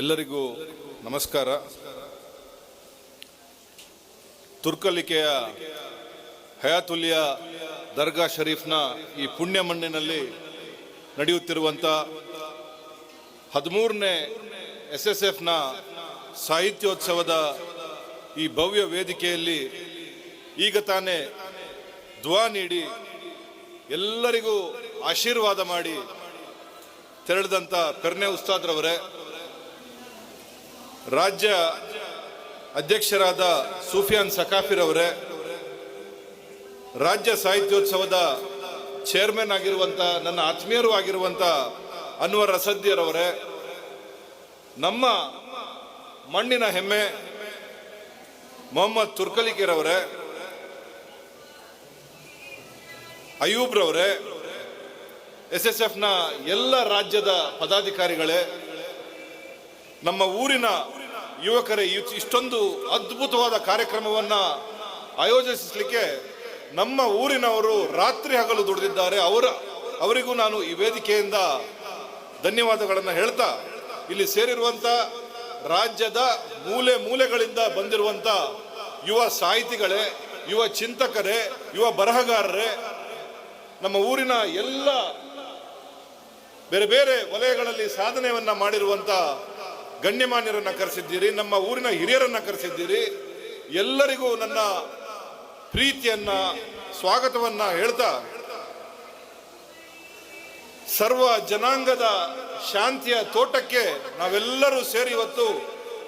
ಎಲ್ಲರಿಗೂ ನಮಸ್ಕಾರ. ತುರ್ಕಲಿಕೆಯ ಹಯಾತುಲ್ಯ ದರ್ಗಾ ಶರೀಫ್ನ ಈ ಪುಣ್ಯ ಮಣ್ಣಿನಲ್ಲಿ ನಡೆಯುತ್ತಿರುವಂಥ ಹದಿಮೂರನೇ ಎಸ್ ಎಸ್ ಎಫ್ನ ಸಾಹಿತ್ಯೋತ್ಸವದ ಈ ಭವ್ಯ ವೇದಿಕೆಯಲ್ಲಿ ಈಗ ತಾನೇ ದ್ವಾ ನೀಡಿ ಎಲ್ಲರಿಗೂ ಆಶೀರ್ವಾದ ಮಾಡಿ ತೆರಳಿದಂಥ ಪೆರ್ನೆ ಉಸ್ತಾದ್ರವರೇ. ರಾಜ್ಯ ಅಧ್ಯಕ್ಷರಾದ ಸೂಫಿಯಾನ್ ಸಕಾಫಿರವರೇ ರಾಜ್ಯ ಸಾಹಿತ್ಯೋತ್ಸವದ ಚೇರ್ಮನ್ ಆಗಿರುವಂಥ ನನ್ನ ಆತ್ಮೀಯರು ಆಗಿರುವಂಥ ಅನ್ವರ್ ಅಸದ್ಯರವರೇ ನಮ್ಮ ಮಣ್ಣಿನ ಹೆಮ್ಮೆ ಮೊಹಮ್ಮದ್ ತುರ್ಕಲಿಕೇರವರೇ ಅಯೂಬ್ರವರೇ ಎಸ್ ಎಸ್ ಎಫ್ನ ಎಲ್ಲ ರಾಜ್ಯದ ಪದಾಧಿಕಾರಿಗಳೇ, ನಮ್ಮ ಊರಿನ ಯುವಕರೇ ಇಷ್ಟೊಂದು ಅದ್ಭುತವಾದ ಕಾರ್ಯಕ್ರಮವನ್ನು ಆಯೋಜಿಸಲಿಕ್ಕೆ ನಮ್ಮ ಊರಿನವರು ರಾತ್ರಿ ಹಗಲು ದುಡಿದಿದ್ದಾರೆ. ಅವರ, ಅವರಿಗೂ ನಾನು ಈ ವೇದಿಕೆಯಿಂದ ಧನ್ಯವಾದಗಳನ್ನು ಹೇಳ್ತಾ, ಇಲ್ಲಿ ಸೇರಿರುವಂಥ ರಾಜ್ಯದ ಮೂಲೆ ಮೂಲೆಗಳಿಂದ ಬಂದಿರುವಂಥ ಯುವ ಸಾಹಿತಿಗಳೇ, ಯುವ ಚಿಂತಕರೇ, ಯುವ ಬರಹಗಾರರೇ, ನಮ್ಮ ಊರಿನ ಎಲ್ಲ ಬೇರೆ ಬೇರೆ ವಲಯಗಳಲ್ಲಿ ಸಾಧನೆಯನ್ನ ಮಾಡಿರುವಂತ ಗಣ್ಯಮಾನ್ಯರನ್ನ ಕರೆಸಿದ್ದೀರಿ, ನಮ್ಮ ಊರಿನ ಹಿರಿಯರನ್ನ ಕರೆಸಿದ್ದೀರಿ. ಎಲ್ಲರಿಗೂ ನನ್ನ ಪ್ರೀತಿಯನ್ನ, ಸ್ವಾಗತವನ್ನ ಹೇಳ್ತಾ, ಸರ್ವ ಜನಾಂಗದ ಶಾಂತಿಯ ತೋಟಕ್ಕೆ ನಾವೆಲ್ಲರೂ ಸೇರಿ ಇವತ್ತು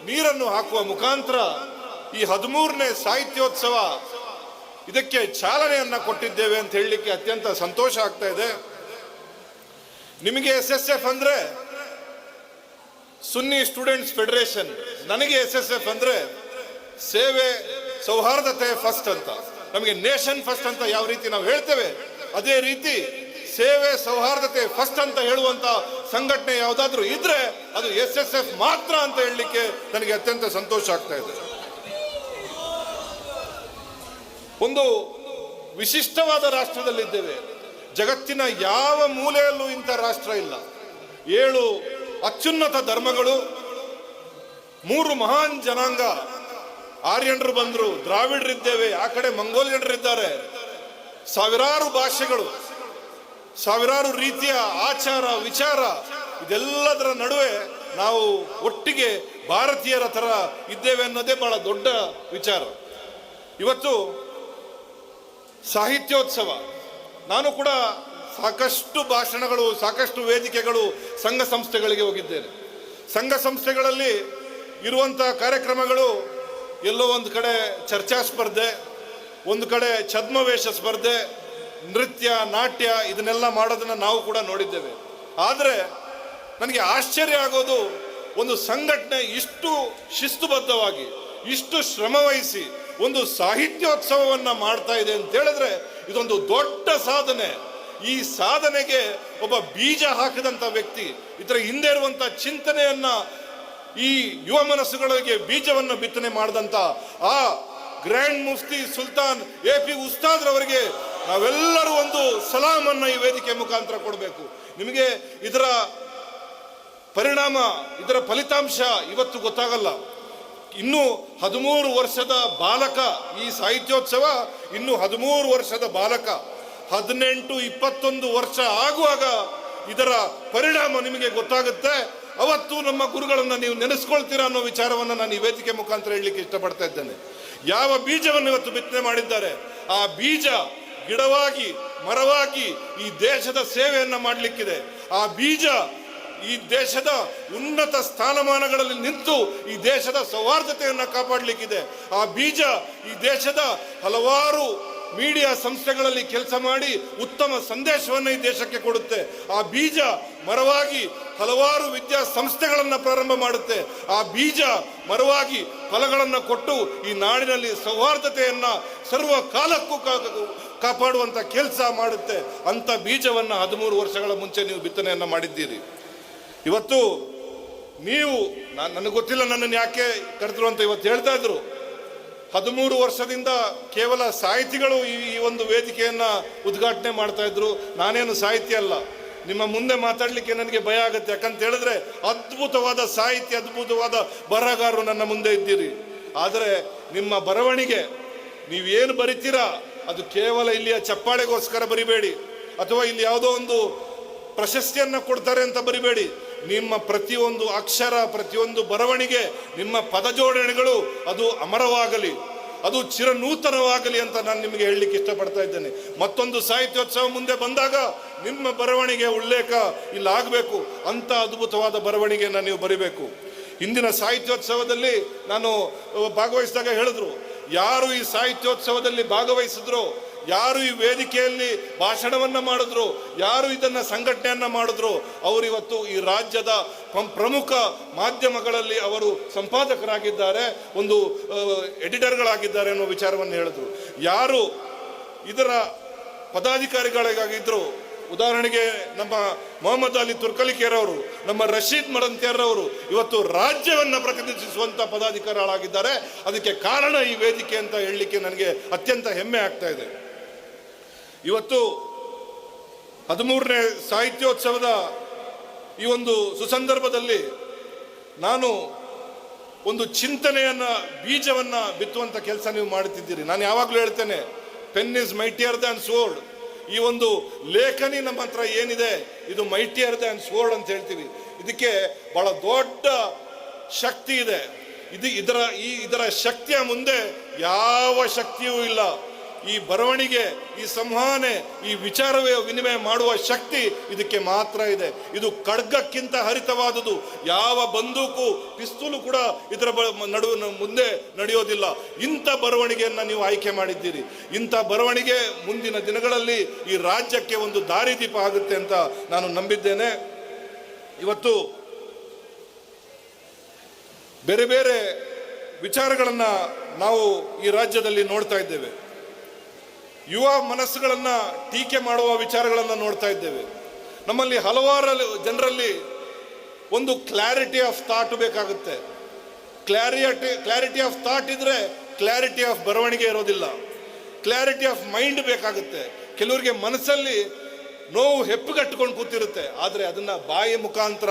ನೀರನ್ನು ಹಾಕುವ ಮುಖಾಂತರ ಈ ಹದಿಮೂರನೇ ಸಾಹಿತ್ಯೋತ್ಸವ ಇದಕ್ಕೆ ಚಾಲನೆಯನ್ನ ಕೊಟ್ಟಿದ್ದೇವೆ ಅಂತ ಹೇಳಲಿಕ್ಕೆ ಅತ್ಯಂತ ಸಂತೋಷ ಆಗ್ತಾ ಇದೆ. ನಿಮಗೆ ಎಸ್ ಎಸ್ ಎಫ್ ಅಂದ್ರೆ ಸುನ್ನಿ ಸ್ಟೂಡೆಂಟ್ಸ್ ಫೆಡರೇಷನ್, ನನಗೆ ಎಸ್ ಎಸ್ ಎಫ್ ಅಂದ್ರೆ ಸೇವೆ ಸೌಹಾರ್ದತೆ ಫಸ್ಟ್ ಅಂತ. ನಮಗೆ ನೇಷನ್ ಫಸ್ಟ್ ಅಂತ ಯಾವ ರೀತಿ ನಾವು ಹೇಳ್ತೇವೆ, ಅದೇ ರೀತಿ ಸೇವೆ ಸೌಹಾರ್ದತೆ ಫಸ್ಟ್ ಅಂತ ಹೇಳುವಂತ ಸಂಘಟನೆ ಯಾವುದಾದ್ರೂ ಇದ್ರೆ ಅದು ಎಸ್ ಎಸ್ ಎಫ್ ಮಾತ್ರ ಅಂತ ಹೇಳಲಿಕ್ಕೆ ನನಗೆ ಅತ್ಯಂತ ಸಂತೋಷ ಆಗ್ತಾ ಇದೆ. ಒಂದು ವಿಶಿಷ್ಟವಾದ ರಾಷ್ಟ್ರದಲ್ಲಿದ್ದೇವೆ. ಜಗತ್ತಿನ ಯಾವ ಮೂಲೆಯಲ್ಲೂ ಇಂಥ ರಾಷ್ಟ್ರ ಇಲ್ಲ. ಏಳು ಅತ್ಯುನ್ನತ ಧರ್ಮಗಳು. ಮೂರು ಮಹಾನ್ ಜನಾಂಗ. ಆರ್ಯನರು ಬಂದರು, ದ್ರಾವಿಡರಿದ್ದೇವೆ, ಆ ಕಡೆ ಮಂಗೋಲಿಯನರಿದ್ದಾರೆ ಸಾವಿರಾರು ಭಾಷೆಗಳು, ಸಾವಿರಾರು ರೀತಿಯ ಆಚಾರ, ವಿಚಾರ, ಇದೆಲ್ಲದರ ನಡುವೆ ನಾವು ಒಟ್ಟಿಗೆ ಭಾರತೀಯರ ಥರ ಇದ್ದೇವೆ ಅನ್ನೋದೇ ಬಹಳ ದೊಡ್ಡ ವಿಚಾರ. ಇವತ್ತು ಸಾಹಿತ್ಯೋತ್ಸವ. ನಾನು ಕೂಡ ಸಾಕಷ್ಟು ಭಾಷಣಗಳು, ಸಾಕಷ್ಟು ವೇದಿಕೆಗಳು ಸಂಘ ಸಂಸ್ಥೆಗಳಿಗೆ ಹೋಗಿದ್ದೇನೆ. ಸಂಘ ಸಂಸ್ಥೆಗಳಲ್ಲಿ ಇರುವಂಥ ಕಾರ್ಯಕ್ರಮಗಳು ಎಲ್ಲೋ ಒಂದು ಕಡೆ ಚರ್ಚಾ ಸ್ಪರ್ಧೆ, ಒಂದು ಕಡೆ ಛದ್ಮವೇಶ ಸ್ಪರ್ಧೆ, ನೃತ್ಯ, ನಾಟ್ಯ ಇದನ್ನೆಲ್ಲ ಮಾಡೋದನ್ನ ನಾವು ಕೂಡ ನೋಡಿದ್ದೇವೆ. ಆದರೆ ನನಗೆ ಆಶ್ಚರ್ಯ ಆಗೋದು ಒಂದು ಸಂಘಟನೆ ಇಷ್ಟು ಶಿಸ್ತುಬದ್ಧವಾಗಿ, ಇಷ್ಟು ಶ್ರಮವಹಿಸಿ ಒಂದು ಸಾಹಿತ್ಯೋತ್ಸವವನ್ನು ಮಾಡ್ತಾ ಇದೆ ಅಂತ ಹೇಳಿದ್ರೆ ಇದೊಂದು ದೊಡ್ಡ ಸಾಧನೆ. ಈ ಸಾಧನೆಗೆ ಒಬ್ಬ ಬೀಜ ಹಾಕಿದಂಥ ವ್ಯಕ್ತಿ, ಇದರ ಹಿಂದೆ ಇರುವಂಥ ಚಿಂತನೆಯನ್ನು ಈ ಯುವ ಮನಸ್ಸುಗಳಿಗೆ ಬೀಜವನ್ನು ಬಿತ್ತನೆ ಮಾಡಿದಂಥ ಆ grand Mufti Sultan A P ಉಸ್ತಾದ್ರವರಿಗೆ ನಾವೆಲ್ಲರೂ ಒಂದು ಸಲಾಮನ್ನು ಈ ವೇದಿಕೆ ಮುಖಾಂತರ ಕೊಡಬೇಕು. ನಿಮಗೆ ಇದರ ಪರಿಣಾಮ, ಇದರ ಫಲಿತಾಂಶ ಇವತ್ತು ಗೊತ್ತಾಗಲ್ಲ. ಇನ್ನು ಹದಿಮೂರು ವರ್ಷದ ಬಾಲಕ ಈ ಸಾಹಿತ್ಯೋತ್ಸವ, ಇನ್ನು ಹದಿಮೂರು ವರ್ಷದ ಬಾಲಕ ಹದಿನೆಂಟು ಇಪ್ಪತ್ತೊಂದು ವರ್ಷ ಆಗುವಾಗ ಇದರ ಪರಿಣಾಮ ನಿಮಗೆ ಗೊತ್ತಾಗುತ್ತೆ. ಅವತ್ತು ನಮ್ಮ ಗುರುಗಳನ್ನು ನೀವು ನೆನೆಸ್ಕೊಳ್ತೀರಾ ಅನ್ನೋ ವಿಚಾರವನ್ನು ನಾನು ಈ ವೇದಿಕೆ ಮುಖಾಂತರ ಹೇಳಲಿಕ್ಕೆ ಇಷ್ಟಪಡ್ತಾ ಇದ್ದೇನೆ. ಯಾವ ಬೀಜವನ್ನು ಇವತ್ತು ಬಿತ್ತನೆ ಮಾಡಿದ್ದಾರೆ? ಆ ಬೀಜ ಗಿಡವಾಗಿ, ಮರವಾಗಿ ಈ ದೇಶದ ಸೇವೆಯನ್ನು ಮಾಡಲಿಕ್ಕಿದೆ. ಆ ಬೀಜ ಈ ದೇಶದ ಉನ್ನತ ಸ್ಥಾನಮಾನಗಳಲ್ಲಿ ನಿಂತು ಈ ದೇಶದ ಸೌಹಾರ್ದತೆಯನ್ನು ಕಾಪಾಡಲಿಕ್ಕಿದೆ. ಆ ಬೀಜ ಈ ದೇಶದ ಹಲವಾರು ಮೀಡಿಯಾ ಸಂಸ್ಥೆಗಳಲ್ಲಿ ಕೆಲಸ ಮಾಡಿ ಉತ್ತಮ ಸಂದೇಶವನ್ನು ಈ ದೇಶಕ್ಕೆ ಕೊಡುತ್ತೆ. ಆ ಬೀಜ ಮರವಾಗಿ ಹಲವಾರು ವಿದ್ಯಾ ಸಂಸ್ಥೆಗಳನ್ನು ಪ್ರಾರಂಭ ಮಾಡುತ್ತೆ. ಆ ಬೀಜ ಮರವಾಗಿ ಫಲಗಳನ್ನು ಕೊಟ್ಟು ಈ ನಾಡಿನಲ್ಲಿ ಸೌಹಾರ್ದತೆಯನ್ನು ಸರ್ವ ಕಾಲಕ್ಕೂ ಕಾಪಾಡುವಂಥ ಕೆಲಸ ಮಾಡುತ್ತೆ. ಅಂಥ ಬೀಜವನ್ನು ಹದಿಮೂರು ವರ್ಷಗಳ ಮುಂಚೆ ನೀವು ಬಿತ್ತನೆಯನ್ನು ಮಾಡಿದ್ದೀರಿ. ಇವತ್ತು ನೀವು ನಾನು ನನಗೆ ಗೊತ್ತಿಲ್ಲ ನನ್ನನ್ನು ಯಾಕೆ ಕರೆದ್ರು ಅಂತ ಇವತ್ತು ಹೇಳ್ತಾ ಇದ್ರು. ಹದಿಮೂರು ವರ್ಷದಿಂದ ಕೇವಲ ಸಾಹಿತಿಗಳು ಈ ಒಂದು ವೇದಿಕೆಯನ್ನು ಉದ್ಘಾಟನೆ ಮಾಡ್ತಾ ಇದ್ರು. ನಾನೇನು ಸಾಹಿತಿ ಅಲ್ಲ. ನಿಮ್ಮ ಮುಂದೆ ಮಾತಾಡಲಿಕ್ಕೆ ನನಗೆ ಭಯ ಆಗುತ್ತೆ. ಯಾಕಂತ ಹೇಳಿದ್ರೆ ಅದ್ಭುತವಾದ ಸಾಹಿತ್ಯ ಅದ್ಭುತವಾದ ಬರಹಗಾರರು ನನ್ನ ಮುಂದೆ ಇದ್ದೀರಿ. ಆದರೆ ನಿಮ್ಮ ಬರವಣಿಗೆ, ನೀವೇನು ಬರಿತೀರಾ? ಅದು ಕೇವಲ ಇಲ್ಲಿಯ ಚಪ್ಪಾಳೆಗೋಸ್ಕರ ಬರಿಬೇಡಿ. ಅಥವಾ ಇಲ್ಲಿ ಯಾವುದೋ ಒಂದು ಪ್ರಶಸ್ತಿಯನ್ನು ಕೊಡ್ತಾರೆ ಅಂತ ಬರಿಬೇಡಿ. ನಿಮ್ಮ ಪ್ರತಿಯೊಂದು ಅಕ್ಷರ, ಪ್ರತಿಯೊಂದು ಬರವಣಿಗೆ, ನಿಮ್ಮ ಪದಜೋಡಣೆಗಳು ಅದು ಅಮರವಾಗಲಿ, ಅದು ಚಿರನೂತನವಾಗಲಿ ಅಂತ ನಾನು ನಿಮಗೆ ಹೇಳಲಿಕ್ಕೆ ಇಷ್ಟಪಡ್ತಾ ಇದ್ದೇನೆ. ಮತ್ತೊಂದು ಸಾಹಿತ್ಯೋತ್ಸವ ಮುಂದೆ ಬಂದಾಗ ನಿಮ್ಮ ಬರವಣಿಗೆ ಉಲ್ಲೇಖ ಇಲ್ಲಿ ಆಗಬೇಕು. ಅಂತ ಅದ್ಭುತವಾದ ಬರವಣಿಗೆಯನ್ನು ನೀವು ಬರಿಬೇಕು. ಇಂದಿನ ಸಾಹಿತ್ಯೋತ್ಸವದಲ್ಲಿ ನಾನು ಭಾಗವಹಿಸಿದಾಗ ಹೇಳಿದ್ರು, ಯಾರು ಈ ಸಾಹಿತ್ಯೋತ್ಸವದಲ್ಲಿ ಭಾಗವಹಿಸಿದ್ರು ಯಾರು ಈ ವೇದಿಕೆಯಲ್ಲಿ ಭಾಷಣವನ್ನು ಮಾಡಿದ್ರು? ಯಾರು ಇದನ್ನು ಸಂಘಟನೆಯನ್ನು ಮಾಡಿದ್ರು? ಅವರು ಇವತ್ತು ಈ ರಾಜ್ಯದ ಪ್ರಮ್- ಪ್ರಮುಖ ಮಾಧ್ಯಮಗಳಲ್ಲಿ ಅವರು ಸಂಪಾದಕರಾಗಿದ್ದಾರೆ, ಒಂದು ಎಡಿಟರ್ಗಳಾಗಿದ್ದಾರೆ ಅನ್ನೋ ವಿಚಾರವನ್ನು ಹೇಳಿದ್ರು. ಯಾರು ಇದರ ಪದಾಧಿಕಾರಿಗಳಿಗಾಗಿದ್ದರು ಉದಾಹರಣೆಗೆ ನಮ್ಮ ಮೊಹಮ್ಮದ್ ಅಲಿ ತುರ್ಕಲಿಕೇರವರು, ನಮ್ಮ ರಶೀದ್ ಅವರು ಇವತ್ತು ರಾಜ್ಯವನ್ನು ಪ್ರತಿನಿಧಿಸುವಂಥ ಪದಾಧಿಕಾರಿಗಳಾಗಿದ್ದಾರೆ. ಅದಕ್ಕೆ ಕಾರಣ ಈ ವೇದಿಕೆ ಅಂತ ಹೇಳಲಿಕ್ಕೆ ನನಗೆ ಅತ್ಯಂತ ಹೆಮ್ಮೆ ಆಗ್ತಾ ಇದೆ. ಇವತ್ತು ಹದಿಮೂರನೇ ಸಾಹಿತ್ಯೋತ್ಸವದ ಈ ಒಂದು ಸುಸಂದರ್ಭದಲ್ಲಿ ನಾನು ಒಂದು ಚಿಂತನೆಯನ್ನ, ಬೀಜವನ್ನ ಬಿತ್ತುವಂತ ಕೆಲಸ ನೀವು ಮಾಡುತ್ತಿದ್ದೀರಿ. ನಾನು ಯಾವಾಗಲೂ ಹೇಳ್ತೇನೆ pen is mightier than sword ಈ ಒಂದು ಲೇಖನಿ ನಮ್ಮ ಹತ್ರ ಏನಿದೆ, ಇದು ಮೈಟಿಯರ್ ದ್ಯಾನ್ ಸೋರ್ಡ್ ಅಂತ ಹೇಳ್ತೀವಿ. ಇದಕ್ಕೆ ಬಹಳ ದೊಡ್ಡ ಶಕ್ತಿ ಇದೆ. ಇದು ಇದರ, ಈ ಇದರ ಶಕ್ತಿಯ ಮುಂದೆ ಯಾವ ಶಕ್ತಿಯೂ ಇಲ್ಲ. ಈ ಬರವಣಿಗೆ, ಈ ಸಂವಹನೆ, ಈ ವಿಚಾರವೇ ವಿನಿಮಯ ಮಾಡುವ ಶಕ್ತಿ ಇದಕ್ಕೆ ಮಾತ್ರ ಇದೆ. ಇದು ಖಡ್ಗಕ್ಕಿಂತ ಹರಿತವಾದುದು. ಯಾವ ಬಂದೂಕು, ಪಿಸ್ತೂಲು ಕೂಡ ಇದರ ಬ- ನಡು ಮುಂದೆ ನಡೆಯೋದಿಲ್ಲ. ಇಂಥ ಬರವಣಿಗೆಯನ್ನು ನೀವು ಆಯ್ಕೆ ಮಾಡಿದ್ದೀರಿ. ಇಂಥ ಬರವಣಿಗೆ ಮುಂದಿನ ದಿನಗಳಲ್ಲಿ ಈ ರಾಜ್ಯಕ್ಕೆ ಒಂದು ದಾರಿದೀಪ ಆಗುತ್ತೆ ಅಂತ ನಾನು ನಂಬಿದ್ದೇನೆ. ಇವತ್ತು ಬೇರೆ ಬೇರೆ ವಿಚಾರಗಳನ್ನು ನಾವು ಈ ರಾಜ್ಯದಲ್ಲಿ ನೋಡ್ತಾ ಇದ್ದೇವೆ. ಯುವ ಮನಸ್ಸುಗಳನ್ನು ಟೀಕೆ ಮಾಡುವ ವಿಚಾರಗಳನ್ನು ನೋಡ್ತಾ ಇದ್ದೇವೆ. ನಮ್ಮಲ್ಲಿ ಹಲವಾರು ಜನರಲ್ಲಿ ಒಂದು ಕ್ಲಾರಿಟಿ ಆಫ್ ಥಾಟ್ ಬೇಕಾಗುತ್ತೆ. ಕ್ಲಾರಿಟಿ ಕ್ಲಾರಿಟಿ ಆಫ್ ಥಾಟ್ ಇದ್ರೆ ಕ್ಲಾರಿಟಿ ಆಫ್ ಬರವಣಿಗೆ ಇರೋದಿಲ್ಲ. ಕ್ಲಾರಿಟಿ ಆಫ್ ಮೈಂಡ್ ಬೇಕಾಗುತ್ತೆ. ಕೆಲವರಿಗೆ ಮನಸ್ಸಲ್ಲಿ ನೋವು ಹೆಪ್ಪುಗಟ್ಕೊಂಡು ಕೂತಿರುತ್ತೆ. ಆದರೆ ಅದನ್ನು ಬಾಯಿ ಮುಖಾಂತರ,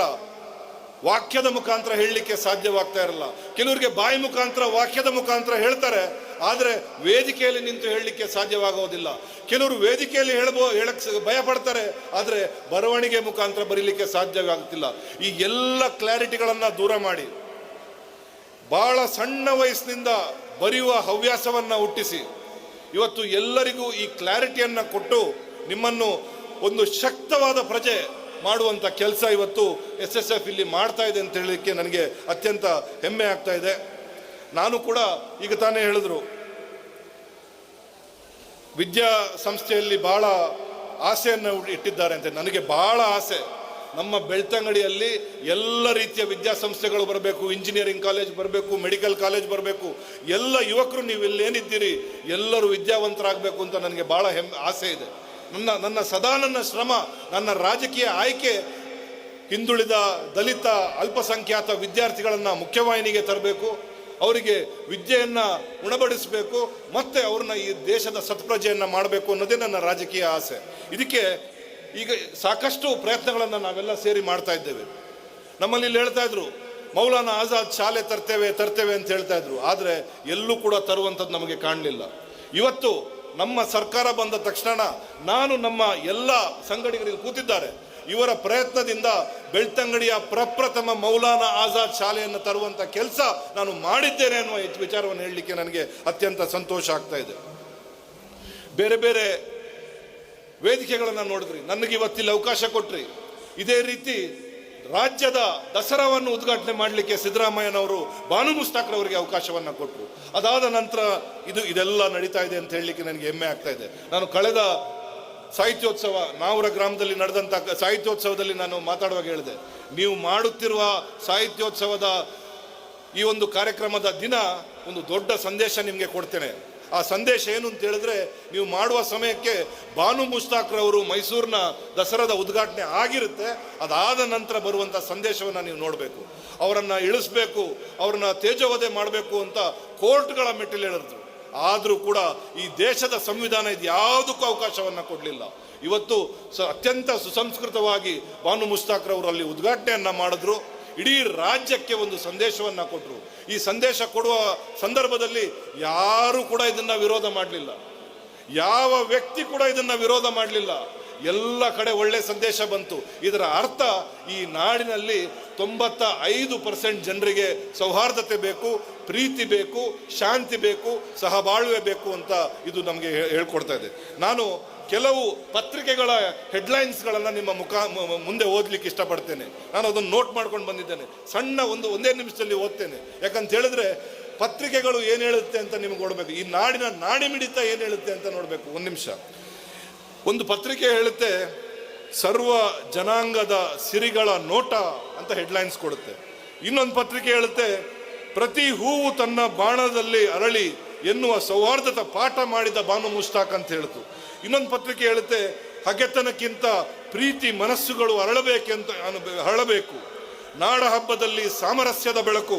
ವಾಕ್ಯದ ಮುಖಾಂತರ ಹೇಳಲಿಕ್ಕೆ ಸಾಧ್ಯವಾಗ್ತಾ ಇರಲ್ಲ. ಕೆಲವರಿಗೆ ಬಾಯಿ ಮುಖಾಂತರ, ವಾಕ್ಯದ ಮುಖಾಂತರ ಹೇಳ್ತಾರೆ. ಆದರೆ ವೇದಿಕೆಯಲ್ಲಿ ನಿಂತು ಹೇಳಲಿಕ್ಕೆ ಸಾಧ್ಯವಾಗೋದಿಲ್ಲ. ಕೆಲವರು ವೇದಿಕೆಯಲ್ಲಿ ಹೇಳ್ಬೋ ಹೇಳಕ್ಕೆ ಭಯ ಪಡ್ತಾರೆ, ಆದರೆ ಬರವಣಿಗೆ ಮುಖಾಂತರ ಬರೀಲಿಕ್ಕೆ ಸಾಧ್ಯವಾಗುತ್ತಿಲ್ಲ. ಈ ಎಲ್ಲ ಕ್ಲಾರಿಟಿಗಳನ್ನು ದೂರ ಮಾಡಿ, ಬಹಳ ಸಣ್ಣ ವಯಸ್ಸಿನಿಂದ ಬರೆಯುವ ಹವ್ಯಾಸವನ್ನು ಹುಟ್ಟಿಸಿ, ಇವತ್ತು ಎಲ್ಲರಿಗೂ ಈ ಕ್ಲಾರಿಟಿಯನ್ನು ಕೊಟ್ಟು ನಿಮ್ಮನ್ನು ಒಂದು ಶಕ್ತವಾದ ಪ್ರಜೆ ಮಾಡುವಂಥ ಕೆಲಸ ಇವತ್ತು ಎಸ್ ಎಸ್ ಎಫ್ ಇಲ್ಲಿ ಮಾಡ್ತಾ ಇದೆ ಅಂತ ಹೇಳಲಿಕ್ಕೆ ನನಗೆ ಅತ್ಯಂತ ಹೆಮ್ಮೆ ಆಗ್ತಾ ಇದೆ. ನಾನು ಕೂಡ ಈಗ ತಾನೇ ಹೇಳಿದ್ರು, ವಿದ್ಯಾ ಸಂಸ್ಥೆಯಲ್ಲಿ ಬಹಳ ಆಸೆಯನ್ನು ಇಟ್ಟಿದ್ದಾರೆ ಅಂತ. ನನಗೆ ಬಹಳ ಆಸೆ. ನಮ್ಮ ಬೆಳ್ತಂಗಡಿಯಲ್ಲಿ ಎಲ್ಲ ರೀತಿಯ ವಿದ್ಯಾಸಂಸ್ಥೆಗಳು ಬರಬೇಕು ಇಂಜಿನಿಯರಿಂಗ್ ಕಾಲೇಜ್ ಬರಬೇಕು ಮೆಡಿಕಲ್ ಕಾಲೇಜ್ ಬರಬೇಕು. ಎಲ್ಲ ಯುವಕರು ನೀವು ಇಲ್ಲೇನಿದ್ದೀರಿ, ಎಲ್ಲರೂ ವಿದ್ಯಾವಂತರಾಗಬೇಕು ಅಂತ ನನಗೆ ಭಾಳ ಹೆಮ್ಮೆ ಆಸೆ ಇದೆ. ನನ್ನ ನನ್ನ ಸದಾ ನನ್ನ ಶ್ರಮ, ನನ್ನ ರಾಜಕೀಯ ಆಯ್ಕೆ, ಹಿಂದುಳಿದ ದಲಿತ ಅಲ್ಪಸಂಖ್ಯಾತ ವಿದ್ಯಾರ್ಥಿಗಳನ್ನು ಮುಖ್ಯವಾಹಿನಿಗೆ ತರಬೇಕು. ಅವರಿಗೆ ವಿದ್ಯೆಯನ್ನು ಉಣಬಡಿಸಬೇಕು, ಮತ್ತೆ ಅವ್ರನ್ನ ಈ ದೇಶದ ಸತ್ಪ್ರಜೆಯನ್ನು ಮಾಡಬೇಕು ಅನ್ನೋದೇ ನನ್ನ ರಾಜಕೀಯ ಆಸೆ. ಇದಕ್ಕೆ ಈಗ ಸಾಕಷ್ಟು ಪ್ರಯತ್ನಗಳನ್ನು ನಾವೆಲ್ಲ ಸೇರಿ ಮಾಡ್ತಾ ಇದ್ದೇವೆ. ನಮ್ಮಲ್ಲಿ ಹೇಳ್ತಾ ಇದ್ರು, ಮೌಲಾನ ಆಜಾದ್ ಶಾಲೆ ತರ್ತೇವೆ ತರ್ತೇವೆ ಅಂತ ಹೇಳ್ತಾ ಇದ್ರು. ಆದರೆ ಎಲ್ಲೂ ಕೂಡ ತರುವಂಥದ್ದು ನಮಗೆ ಕಾಣಲಿಲ್ಲ. ಇವತ್ತು ನಮ್ಮ ಸರ್ಕಾರ ಬಂದ ತಕ್ಷಣ ನಾನು ನಮ್ಮ ಎಲ್ಲ ಸಂಘಟಕರಿಗೆ ಕೂತಿದ್ದಾರೆ. ಇವರ ಪ್ರಯತ್ನದಿಂದ ಬೆಳ್ತಂಗಡಿಯ ಪ್ರಪ್ರಥಮ ಮೌಲಾನ ಆಜಾದ್ ಶಾಲೆಯನ್ನು ತರುವಂಥ ಕೆಲಸ ನಾನು ಮಾಡಿದ್ದೇನೆ ಅನ್ನುವ ವಿಚಾರವನ್ನು ಹೇಳಲಿಕ್ಕೆ ನನಗೆ ಅತ್ಯಂತ ಸಂತೋಷ ಆಗ್ತಾ ಇದೆ. ಬೇರೆ ಬೇರೆ ವೇದಿಕೆಗಳನ್ನು ನೋಡಿದ್ರಿ. ನನಗೆ ಇವತ್ತಿಲ್ಲಿ ಅವಕಾಶ ಕೊಟ್ರಿ. ಇದೇ ರೀತಿ ರಾಜ್ಯದ ದಸರಾವನ್ನು ಉದ್ಘಾಟನೆ ಮಾಡಲಿಕ್ಕೆ ಸಿದ್ದರಾಮಯ್ಯನವರು ಬಾನು ಮುಸ್ತಾಕ್ರವರಿಗೆ ಅವಕಾಶವನ್ನು ಕೊಟ್ಟರು ಅದಾದ ನಂತರ ಇದು ಇದೆಲ್ಲ ನಡೀತಾ ಇದೆ ಅಂತ ಹೇಳಲಿಕ್ಕೆ ನನಗೆ ಹೆಮ್ಮೆ ಆಗ್ತಾ ಇದೆ. ನಾನು ಕಳೆದ ಸಾಹಿತ್ಯೋತ್ಸವ ನಾವರ ಗ್ರಾಮದಲ್ಲಿ ನಡೆದಂಥ ಸಾಹಿತ್ಯೋತ್ಸವದಲ್ಲಿ ನಾನು ಮಾತಾಡುವಾಗ ಹೇಳಿದೆ, ನೀವು ಮಾಡುತ್ತಿರುವ ಸಾಹಿತ್ಯೋತ್ಸವದ ಈ ಒಂದು ಕಾರ್ಯಕ್ರಮದ ದಿನ ಒಂದು ದೊಡ್ಡ ಸಂದೇಶ ನಿಮಗೆ ಕೊಡ್ತೇನೆ. ಆ ಸಂದೇಶ ಏನು ಅಂತ ಹೇಳಿದ್ರೆ, ನೀವು ಮಾಡುವ ಸಮಯಕ್ಕೆ ಬಾನು ಮುಸ್ತಾಕ್ರವರು ಮೈಸೂರಿನ ದಸರಾದ ಉದ್ಘಾಟನೆ ಆಗಿರುತ್ತೆ, ಅದಾದ ನಂತರ ಬರುವಂಥ ಸಂದೇಶವನ್ನು ನೀವು ನೋಡಬೇಕು. ಅವರನ್ನು ಇಳಿಸ್ಬೇಕು, ಅವ್ರನ್ನ ತೇಜೋವದೆ ಮಾಡಬೇಕು ಅಂತ ಕೋರ್ಟ್ಗಳ ಮೆಟ್ಟಿಲು ಹೇಳಿದ್ರು ಆದರೂ ಕೂಡ ಈ ದೇಶದ ಸಂವಿಧಾನ ಇದು ಯಾವುದಕ್ಕೂ ಅವಕಾಶವನ್ನು ಕೊಡಲಿಲ್ಲ. ಇವತ್ತು ಸ ಅತ್ಯಂತ ಸುಸಂಸ್ಕೃತವಾಗಿ ಬಾನು ಮುಸ್ತಾಕ್ರವರು ಅಲ್ಲಿ ಉದ್ಘಾಟನೆಯನ್ನು ಮಾಡಿದ್ರು. ಇಡೀ ರಾಜ್ಯಕ್ಕೆ ಒಂದು ಸಂದೇಶವನ್ನು ಕೊಟ್ಟರು ಈ ಸಂದೇಶ ಕೊಡುವ ಸಂದರ್ಭದಲ್ಲಿ ಯಾರೂ ಕೂಡ ಇದನ್ನು ವಿರೋಧ ಮಾಡಲಿಲ್ಲ. ಯಾವ ವ್ಯಕ್ತಿ ಕೂಡ ಇದನ್ನು ವಿರೋಧ ಮಾಡಲಿಲ್ಲ. ಎಲ್ಲ ಕಡೆ ಒಳ್ಳೆ ಸಂದೇಶ ಬಂತು. ಇದರ ಅರ್ಥ ಈ ನಾಡಿನಲ್ಲಿ ತೊಂಬತ್ತ ಐದು ಪರ್ಸೆಂಟ್ ಜನರಿಗೆ ಸೌಹಾರ್ದತೆ ಬೇಕು, ಪ್ರೀತಿ ಬೇಕು, ಶಾಂತಿ ಬೇಕು, ಸಹಬಾಳ್ವೆ ಬೇಕು ಅಂತ ಇದು ನಮಗೆ ಹೇಳ್ಕೊಡ್ತಾ ಇದೆ. ನಾನು ಕೆಲವು ಪತ್ರಿಕೆಗಳ ಹೆಡ್ಲೈನ್ಸ್ಗಳನ್ನು ನಿಮ್ಮ ಮುಖ ಮುಂದೆ ಓದಲಿಕ್ಕೆ ಇಷ್ಟಪಡ್ತೇನೆ. ನಾನು ಅದನ್ನು ನೋಟ್ ಮಾಡ್ಕೊಂಡು ಬಂದಿದ್ದೇನೆ. ಸಣ್ಣ ಒಂದು ಒಂದೇ ನಿಮಿಷದಲ್ಲಿ ಓದ್ತೇನೆ. ಯಾಕಂತ ಹೇಳಿದ್ರೆ ಪತ್ರಿಕೆಗಳು ಏನು ಹೇಳುತ್ತೆ ಅಂತ ನಿಮ್ಗೆ ನೋಡಬೇಕು. ಈ ನಾಡಿನ ನಾಡಿ ಮಿಡಿತ ಏನು ಹೇಳುತ್ತೆ ಅಂತ ನೋಡಬೇಕು. ಒಂದು ನಿಮಿಷ. ಒಂದು ಪತ್ರಿಕೆ ಹೇಳುತ್ತೆ, ಸರ್ವ ಜನಾಂಗದ ಸಿರಿಗಳ ನೋಟ ಅಂತ ಹೆಡ್ಲೈನ್ಸ್ ಕೊಡುತ್ತೆ. ಇನ್ನೊಂದು ಪತ್ರಿಕೆ ಹೇಳುತ್ತೆ, ಪ್ರತಿ ಹೂವು ತನ್ನ ಬಾಣದಲ್ಲಿ ಅರಳಿ ಎನ್ನುವ ಸೌಹಾರ್ದತ ಪಾಠ ಮಾಡಿದ ಬಾನು ಮುಸ್ತಾಕ್ ಅಂತ ಹೇಳ್ತು. ಇನ್ನೊಂದು ಪತ್ರಿಕೆ ಹೇಳುತ್ತೆ, ಹಗೆತನಕ್ಕಿಂತ ಪ್ರೀತಿ ಮನಸ್ಸುಗಳು ಅರಳಬೇಕೆಂತ ಅರಳಬೇಕು. ನಾಡ ಹಬ್ಬದಲ್ಲಿ ಸಾಮರಸ್ಯದ ಬೆಳಕು,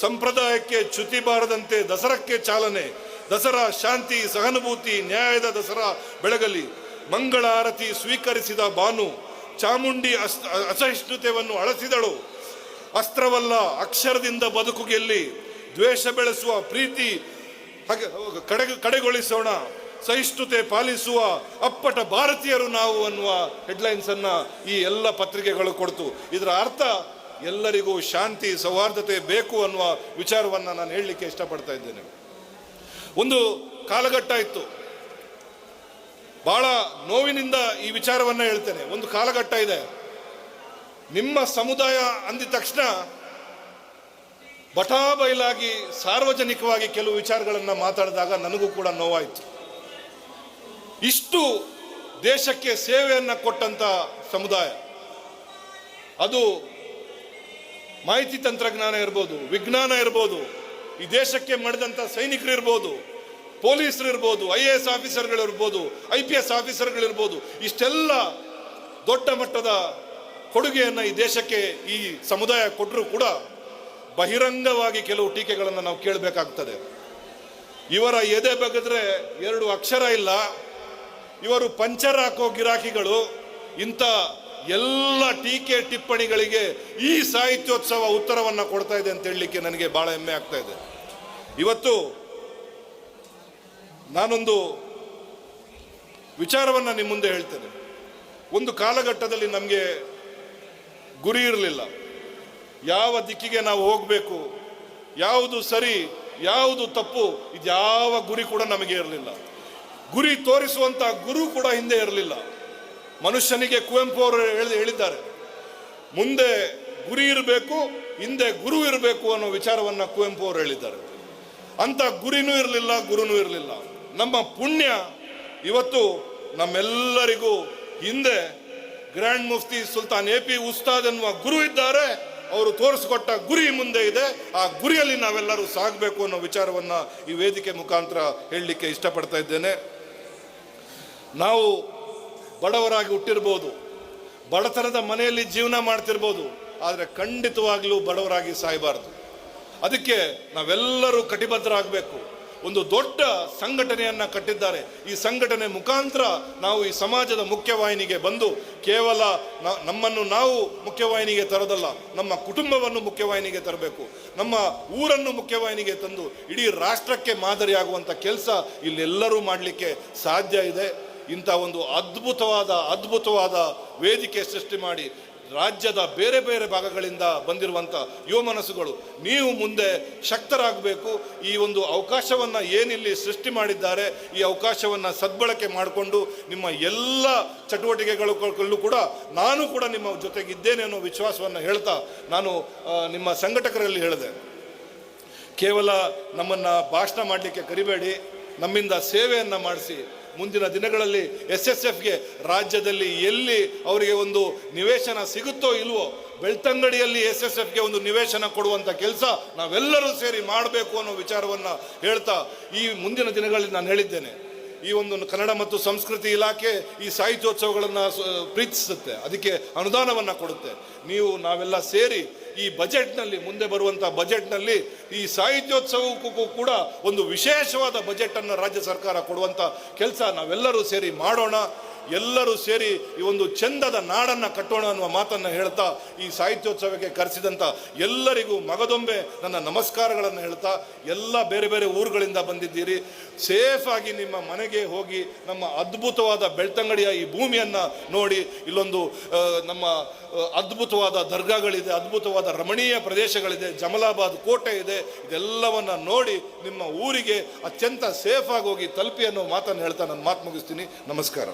ಸಂಪ್ರದಾಯಕ್ಕೆ ಚ್ಯುತಿ ಬಾರದಂತೆ ದಸರಕ್ಕೆ ಚಾಲನೆ, ದಸರಾ ಶಾಂತಿ, ಸಹಾನುಭೂತಿ, ನ್ಯಾಯದ ದಸರಾ ಬೆಳಗಲಿ. ಮಂಗಳಾರತಿ ಸ್ವೀಕರಿಸಿದ ಬಾನು ಚಾಮುಂಡಿ ಅಸ್, ಅಸಹಿಷ್ಣುತೆಯನ್ನು ಅಳಸಿದಳು. ಅಸ್ತ್ರವಲ್ಲ, ಅಕ್ಷರದಿಂದ ಬದುಕು ಗೆಲ್ಲಿ ದ್ವೇಷ ಬೆಳೆಸುವ ಪ್ರೀತಿ ಹಾಗೆ ಕಡೆ, ಕಡೆಗೊಳಿಸೋಣ. ಸಹಿಷ್ಣುತೆ ಪಾಲಿಸುವ ಅಪ್ಪಟ ಭಾರತೀಯರು ನಾವು ಅನ್ನುವ ಹೆಡ್ಲೈನ್ಸನ್ನು ಈ ಎಲ್ಲ ಪತ್ರಿಕೆಗಳು ಕೊಡ್ತು. ಇದರ ಅರ್ಥ, ಎಲ್ಲರಿಗೂ ಶಾಂತಿ, ಸೌಹಾರ್ದತೆ ಬೇಕು ಅನ್ನುವ ವಿಚಾರವನ್ನು ನಾನು ಹೇಳಲಿಕ್ಕೆ ಇಷ್ಟಪಡ್ತಾ ಇದ್ದೇನೆ. ಒಂದು ಕಾಲಘಟ್ಟ ಇತ್ತು. ಬಹಳ ನೋವಿನಿಂದ ಈ ವಿಚಾರವನ್ನ ಹೇಳ್ತೇನೆ. ಒಂದು ಕಾಲಘಟ್ಟ ಇದೆ. ನಿಮ್ಮ ಸಮುದಾಯ ಅಂದಿದ ತಕ್ಷಣ ಬಟಾಬೈಲಾಗಿ ಸಾರ್ವಜನಿಕವಾಗಿ ಕೆಲವು ವಿಚಾರಗಳನ್ನು ಮಾತಾಡಿದಾಗ ನನಗೂ ಕೂಡ ನೋವಾಯಿತು. ಇಷ್ಟು ದೇಶಕ್ಕೆ ಸೇವೆಯನ್ನು ಕೊಟ್ಟಂತ ಸಮುದಾಯ, ಅದು ಮಾಹಿತಿ ತಂತ್ರಜ್ಞಾನ ಇರ್ಬೋದು, ವಿಜ್ಞಾನ ಇರ್ಬೋದು, ಈ ದೇಶಕ್ಕೆ ಮಾಡಿದಂಥ ಸೈನಿಕರು ಇರ್ಬೋದು ಪೊಲೀಸರು ಇರ್ಬೋದು ಐ ಎ ಎಸ್ ಆಫೀಸರ್ಗಳಿರ್ಬೋದು, ಐ ಪಿ ಎಸ್ ಆಫೀಸರ್ಗಳಿರ್ಬೋದು, ಇಷ್ಟೆಲ್ಲ ದೊಡ್ಡ ಮಟ್ಟದ ಕೊಡುಗೆಯನ್ನು ಈ ದೇಶಕ್ಕೆ ಈ ಸಮುದಾಯ ಕೊಟ್ಟರೂ ಕೂಡ ಬಹಿರಂಗವಾಗಿ ಕೆಲವು ಟೀಕೆಗಳನ್ನು ನಾವು ಕೇಳಬೇಕಾಗ್ತದೆ. ಇವರ ಎದೆ ಬಗೆದ್ರೆ ಎರಡು ಅಕ್ಷರ ಇಲ್ಲ. ಇವರು ಪಂಚರ್ ಹಾಕೋ ಗಿರಾಕಿಗಳು, ಇಂಥ ಎಲ್ಲ ಟೀಕೆ ಟಿಪ್ಪಣಿಗಳಿಗೆ ಈ ಸಾಹಿತ್ಯೋತ್ಸವ ಉತ್ತರವನ್ನು ಕೊಡ್ತಾ ಇದೆ ಅಂತ ಹೇಳಲಿಕ್ಕೆ ನನಗೆ ಭಾಳ ಹೆಮ್ಮೆ ಆಗ್ತಾ ಇದೆ. ಇವತ್ತು ನಾನೊಂದು ವಿಚಾರವನ್ನು ನಿಮ್ಮ ಮುಂದೆ ಹೇಳ್ತೇನೆ. ಒಂದು ಕಾಲಘಟ್ಟದಲ್ಲಿ ನಮಗೆ ಗುರಿ ಇರಲಿಲ್ಲ. ಯಾವ ದಿಕ್ಕಿಗೆ ನಾವು ಹೋಗಬೇಕು, ಯಾವುದು ಸರಿ, ಯಾವುದು ತಪ್ಪು ಇದು ಯಾವ ಗುರಿ ಕೂಡ ನಮಗೆ ಇರಲಿಲ್ಲ. ಗುರಿ ತೋರಿಸುವಂಥ ಗುರು ಕೂಡ ಹಿಂದೆ ಇರಲಿಲ್ಲ. ಮನುಷ್ಯನಿಗೆ ಕುವೆಂಪು ಅವರು ಹೇಳಿ, ಹೇಳಿದ್ದಾರೆ, ಮುಂದೆ ಗುರಿ ಇರಬೇಕು, ಹಿಂದೆ ಗುರು ಇರಬೇಕು ಅನ್ನೋ ವಿಚಾರವನ್ನು ಕುವೆಂಪು ಅವರು ಹೇಳಿದ್ದಾರೆ. ಅಂತ ಗುರಿನೂ ಇರಲಿಲ್ಲ, ಗುರುನೂ ಇರಲಿಲ್ಲ. ನಮ್ಮ ಪುಣ್ಯ ಇವತ್ತು ನಮ್ಮೆಲ್ಲರಿಗೂ ಹಿಂದೆ grand Mufti Sultan A P Ustad ಎನ್ನುವ ಗುರು ಇದ್ದಾರೆ. ಅವರು ತೋರಿಸಿಕೊಟ್ಟ ಗುರಿ ಮುಂದೆ ಇದೆ. ಆ ಗುರಿಯಲ್ಲಿ ನಾವೆಲ್ಲರೂ ಸಾಗಬೇಕು ಅನ್ನೋ ವಿಚಾರವನ್ನ ಈ ವೇದಿಕೆ ಮುಖಾಂತರ ಹೇಳಲಿಕ್ಕೆ ಇಷ್ಟಪಡ್ತಾ ಇದ್ದೇನೆ. ನಾವು ಬಡವರಾಗಿ ಹುಟ್ಟಿರ್ಬೋದು. ಬಡತನದ ಮನೆಯಲ್ಲಿ ಜೀವನ ಮಾಡ್ತಿರ್ಬೋದು. ಆದರೆ ಖಂಡಿತವಾಗ್ಲೂ ಬಡವರಾಗಿ ಸಾಯಬಾರದು. ಅದಕ್ಕೆ ನಾವೆಲ್ಲರೂ ಕಟಿಬದ್ಧರಾಗಬೇಕು. ಒಂದು ದೊಡ್ಡ ಸಂಘಟನೆಯನ್ನು ಕಟ್ಟಿದ್ದಾರೆ. ಈ ಸಂಘಟನೆ ಮುಖಾಂತರ ನಾವು ಈ ಸಮಾಜದ ಮುಖ್ಯವಾಹಿನಿಗೆ ಬಂದು ಕೇವಲ ನಮ್ಮನ್ನು ನಾವು ಮುಖ್ಯವಾಹಿನಿಗೆ ತರೋದಲ್ಲ, ನಮ್ಮ ಕುಟುಂಬವನ್ನು ಮುಖ್ಯವಾಹಿನಿಗೆ ತರಬೇಕು. ನಮ್ಮ ಊರನ್ನು ಮುಖ್ಯವಾಹಿನಿಗೆ ತಂದು ಇಡೀ ರಾಷ್ಟ್ರಕ್ಕೆ ಮಾದರಿಯಾಗುವಂಥ ಕೆಲಸ ಇಲ್ಲೆಲ್ಲರೂ ಮಾಡಲಿಕ್ಕೆ ಸಾಧ್ಯ ಇದೆ. ಇಂಥ ಒಂದು ಅದ್ಭುತವಾದ ಅದ್ಭುತವಾದ ವೇದಿಕೆ ಸೃಷ್ಟಿ ಮಾಡಿ ರಾಜ್ಯದ ಬೇರೆ ಬೇರೆ ಭಾಗಗಳಿಂದ ಬಂದಿರುವಂಥ ಯುವ ಮನಸ್ಸುಗಳು, ನೀವು ಮುಂದೆ ಶಕ್ತರಾಗಬೇಕು. ಈ ಒಂದು ಅವಕಾಶವನ್ನು ಏನಿಲ್ಲಿ ಸೃಷ್ಟಿ ಮಾಡಿದ್ದಾರೆ, ಈ ಅವಕಾಶವನ್ನು ಸದ್ಬಳಕೆ ಮಾಡಿಕೊಂಡು ನಿಮ್ಮ ಎಲ್ಲ ಚಟುವಟಿಕೆಗಳಲ್ಲೂ ಕೂಡ ನಾನು ಕೂಡ ನಿಮ್ಮ ಜೊತೆಗಿದ್ದೇನೆ ಅನ್ನೋ ವಿಶ್ವಾಸವನ್ನು ಹೇಳ್ತಾ ನಾನು ನಿಮ್ಮ ಸಂಘಟಕರಲ್ಲಿ ಹೇಳಿದೆ. ಕೇವಲ ನಮ್ಮನ್ನು ಭಾಷಣ ಮಾಡಲಿಕ್ಕೆ ಕರಿಬೇಡಿ, ನಮ್ಮಿಂದ ಸೇವೆಯನ್ನು ಮಾಡಿಸಿ ಮುಂದಿನ ದಿನಗಳಲ್ಲಿ ಎಸ್ ಎಸ್ ಎಫ್ಗೆ ರಾಜ್ಯದಲ್ಲಿ ಎಲ್ಲಿ ಅವರಿಗೆ ಒಂದು ನಿವೇಶನ ಸಿಗುತ್ತೋ ಇಲ್ವೋ ಬೆಳ್ತಂಗಡಿಯಲ್ಲಿ ಎಸ್ ಎಸ್ ಎಫ್ಗೆ ಒಂದು ನಿವೇಶನ ಕೊಡುವಂಥ ಕೆಲಸ ನಾವೆಲ್ಲರೂ ಸೇರಿ ಮಾಡಬೇಕು ಅನ್ನೋ ವಿಚಾರವನ್ನು ಹೇಳ್ತಾ ಈ ಮುಂದಿನ ದಿನಗಳಲ್ಲಿ ನಾನು ಹೇಳಿದ್ದೇನೆ. ಈ ಒಂದು ಕನ್ನಡ ಮತ್ತು ಸಂಸ್ಕೃತಿ ಇಲಾಖೆ ಈ ಸಾಹಿತ್ಯೋತ್ಸವಗಳನ್ನು ಪ್ರೀತಿಸುತ್ತೆ. ಅದಕ್ಕೆ ಅನುದಾನವನ್ನು ಕೊಡುತ್ತೆ. ನೀವು ನಾವೆಲ್ಲ ಸೇರಿ ಈ ಬಜೆಟ್ನಲ್ಲಿ, ಮುಂದೆ ಬರುವಂಥ ಬಜೆಟ್ನಲ್ಲಿ ಈ ಸಾಹಿತ್ಯೋತ್ಸವಕ್ಕೂ ಕೂಡ ಒಂದು ವಿಶೇಷವಾದ ಬಜೆಟನ್ನು ರಾಜ್ಯ ಸರ್ಕಾರ ಕೊಡುವಂಥ ಕೆಲಸ ನಾವೆಲ್ಲರೂ ಸೇರಿ ಮಾಡೋಣ. ಎಲ್ಲರೂ ಸೇರಿ ಈ ಒಂದು ಚಂದದ ನಾಡನ್ನು ಕಟ್ಟೋಣ ಅನ್ನುವ ಮಾತನ್ನು ಹೇಳ್ತಾ ಈ ಸಾಹಿತ್ಯೋತ್ಸವಕ್ಕೆ ಕರೆಸಿದಂಥ ಎಲ್ಲರಿಗೂ ಮಗದೊಂಬೆ ನನ್ನ ನಮಸ್ಕಾರಗಳನ್ನು ಹೇಳ್ತಾ ಎಲ್ಲ ಬೇರೆ ಬೇರೆ ಊರುಗಳಿಂದ ಬಂದಿದ್ದೀರಿ. ಸೇಫ್ ಆಗಿ ನಿಮ್ಮ ಮನೆಗೆ ಹೋಗಿ ನಮ್ಮ ಅದ್ಭುತವಾದ ಬೆಳ್ತಂಗಡಿಯ ಈ ಭೂಮಿಯನ್ನು ನೋಡಿ ಇಲ್ಲೊಂದು ನಮ್ಮ ಅದ್ಭುತವಾದ ದರ್ಗಾಗಳಿದೆ, ಅದ್ಭುತವಾದ ರಮಣೀಯ ಪ್ರದೇಶಗಳಿದೆ, ಜಮಲಾಬಾದ್ ಕೋಟೆ ಇದೆ, ಇದೆಲ್ಲವನ್ನು ನೋಡಿ ನಿಮ್ಮ ಊರಿಗೆ ಅತ್ಯಂತ ಸೇಫ್ ಆಗಿ ಹೋಗಿ ತಲುಪಿ ಅನ್ನೋ ಮಾತನ್ನು ಹೇಳ್ತಾ ನಾನು ಮಾತು ಮುಗಿಸ್ತೀನಿ. ನಮಸ್ಕಾರ.